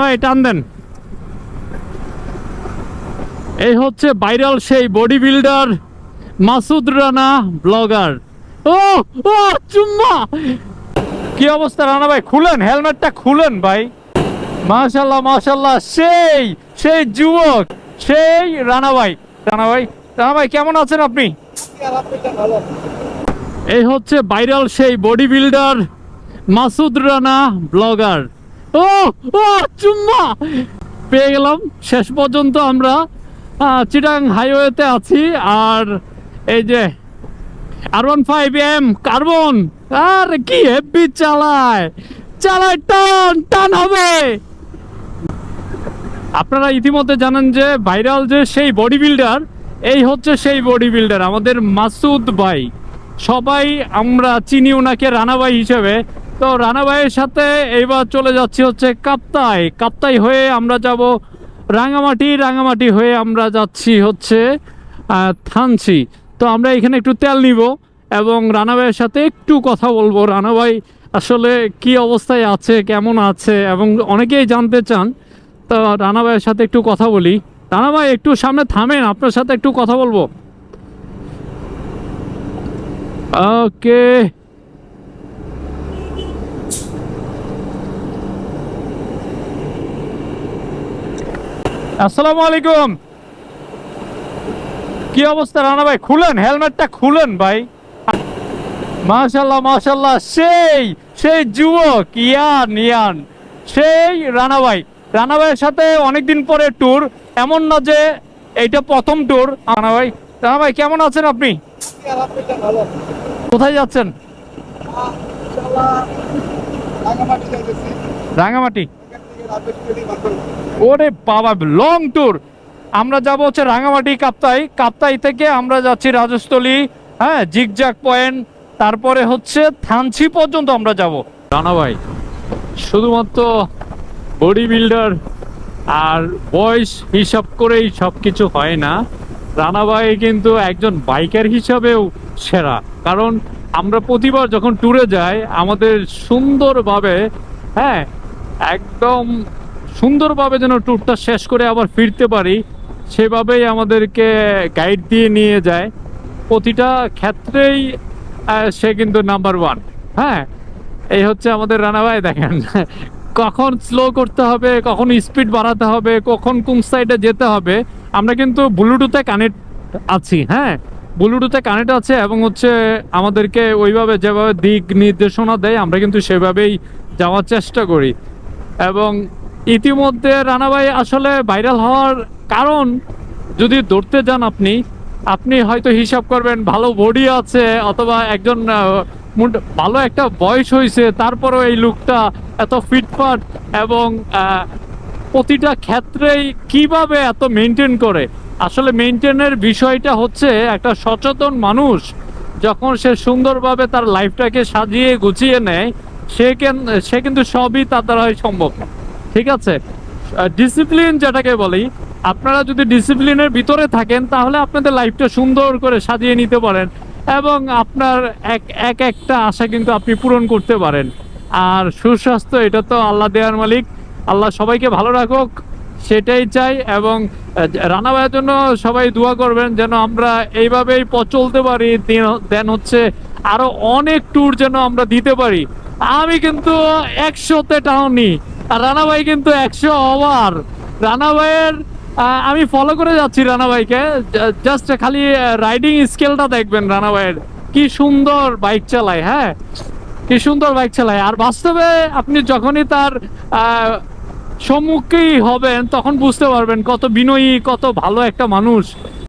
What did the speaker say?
ভাই, টান দেন। এই হচ্ছে ভাইরাল সেই body builder Masud Rana blogger. ও ও, চুম্মা! কি অবস্থা রানা ভাই? খুলেন হেলমেটটা খুলেন ভাই। মাশাল্লাহ মাশাল্লাহ সেই সেই যুবক, সেই রানা ভাই। রানা ভাই রানা ভাই, কেমন আছেন আপনি? এই হচ্ছে ভাইরাল সেই body builder Masud Rana blogger. ও চুম্মা! পেয়ে গেলাম। শেষ পর্যন্ত আমরা চিটাং হাইওয়েতে আছি। আর এই যে R one five M, carbon. আর কি হেভি চালায়। চালায় টান টান হবে। আপনারা ইতিমধ্যে জানেন যে, ভাইরাল যে সেই বডি বিল্ডার এই হচ্ছে সেই বডি বিল্ডার আমাদের মাসুদ ভাই। সবাই আমরা চিনি ওনাকে রানাভাই হিসেবে। তো রানা ভাইয়ের সাথে এইবার চলে যাচ্ছি হচ্ছে কাপ্তাই। কাপ্তাই হয়ে আমরা যাব রাঙামাটি। রাঙামাটি হয়ে আমরা যাচ্ছি হচ্ছে থানচি। তো আমরা এখানে একটু তেল নিব এবং রানা ভাইয়ের সাথে একটু কথা বলব। রানা ভাই, আসলে কি অবস্থায় আছে, কেমন আছে এবং অনেকেই জানতে চান, তো রানা ভাইয়ের সাথে একটু কথা বলি। রানা ভাই, একটু সামনে থামেন, আপনার সাথে একটু কথা বলব। ওকে। আসসালামু আলাইকুম। কি অবস্থা রানা ভাই? খুলেন হেলমেটটা খুলেন ভাই। মাশাল্লাহ মাশাল্লাহ সেই সেই যুবক ইয়ান ইয়ান। সেই রানা ভাই। রানা ভাইয়ের সাথে অনেকদিন পরে ট্যুর এমন না যে এইটা প্রথম ট্যুর রানা ভাই রানা ভাই কেমন আছেন আপনি? কোথায় যাচ্ছেন? রাঙামাটি। ওরে বাবা লং ট্যুর আমরা যাব হচ্ছে রাঙামাটি, কাপ্তাই। কাপ্তাই থেকে আমরা যাচ্ছি রাজস্থলী হ্যাঁ জিগজাক পয়েন্ট। তারপরে হচ্ছে থানচি পর্যন্ত আমরা যাব। রানা ভাই, শুধুমাত্র বডি বিল্ডার আর বয়স হিসাব করেই সব কিছু হয় না। রানা ভাই কিন্তু একজন বাইকার হিসাবেও সেরা। কারণ আমরা প্রতিবার যখন ট্যুরে যাই, আমাদের সুন্দরভাবে হ্যাঁ একদম সুন্দরভাবে যেন ট্যুরটা শেষ করে আবার ফিরতে পারি, সেভাবেই আমাদেরকে গাইড দিয়ে নিয়ে যায়। প্রতিটা ক্ষেত্রেই সে কিন্তু নাম্বার ওয়ান হ্যাঁ এই হচ্ছে আমাদের রানা ভাই দেখেন। কখন স্লো করতে হবে, কখন স্পিড বাড়াতে হবে, কখন কোন সাইডে যেতে হবে, আমরা কিন্তু ব্লুটুথে কানেক্ট আছি হ্যাঁ। ব্লুটুথে কানেক্ট আছে এবং হচ্ছে আমাদেরকে ওইভাবে যেভাবে দিক নির্দেশনা দেয়, আমরা কিন্তু সেভাবেই যাওয়ার চেষ্টা করি। এবং ইতিমধ্যে রানা ভাই আসলে ভাইরাল হওয়ার কারণ যদি ধরতে যান আপনি আপনি হয়তো হিসাব করবেন ভালো বডি আছে অথবা একজন ভালো একটা বয়স হয়েছে, তারপরেও এই লুকটা এত ফিটফাট এবং প্রতিটা ক্ষেত্রেই কীভাবে এত মেনটেন করে? আসলে মেনটেনের বিষয়টা হচ্ছে একটা সচেতন মানুষ যখন সে সুন্দরভাবে তার লাইফটাকে সাজিয়ে গুছিয়ে নেয় সে কেন, সে কিন্তু সবই তার দ্বারাই সম্ভব। ঠিক আছে? ডিসিপ্লিন যেটাকে বলি, আপনারা যদি ডিসিপ্লিনের ভিতরে থাকেন, তাহলে আপনাদের লাইফটা সুন্দর করে সাজিয়ে নিতে পারেন এবং আপনার এক এক একটা আশা কিন্তু আপনি পূরণ করতে পারেন। আর সুস্বাস্থ্য, এটা তো আল্লাহ দেওয়ার মালিক। আল্লাহ সবাইকে ভালো রাখুক, সেটাই চাই এবং রানা ভাইয়ের জন্য সবাই দোয়া করবেন যেন আমরা এইভাবেই পথ চলতে পারি। দেন হচ্ছে আরও অনেক ট্যুর যেন আমরা দিতে পারি। আমি কিন্তু একশোতে টাউনি, আর রানা ভাই কিন্তু একশো ওভার। রানা ভাইয়ের আমি ফলো করে যাচ্ছি রানা ভাইকে জাস্ট খালি রাইডিং স্কেলটা দেখবেন রানা ভাইয়ের কি সুন্দর বাইক চালায় হ্যাঁ? কি সুন্দর বাইক চালায়। আর বাস্তবে আপনি যখনই তার সম্মুখেই হবেন, তখন বুঝতে পারবেন কত বিনয়ী, কত ভালো একটা মানুষ।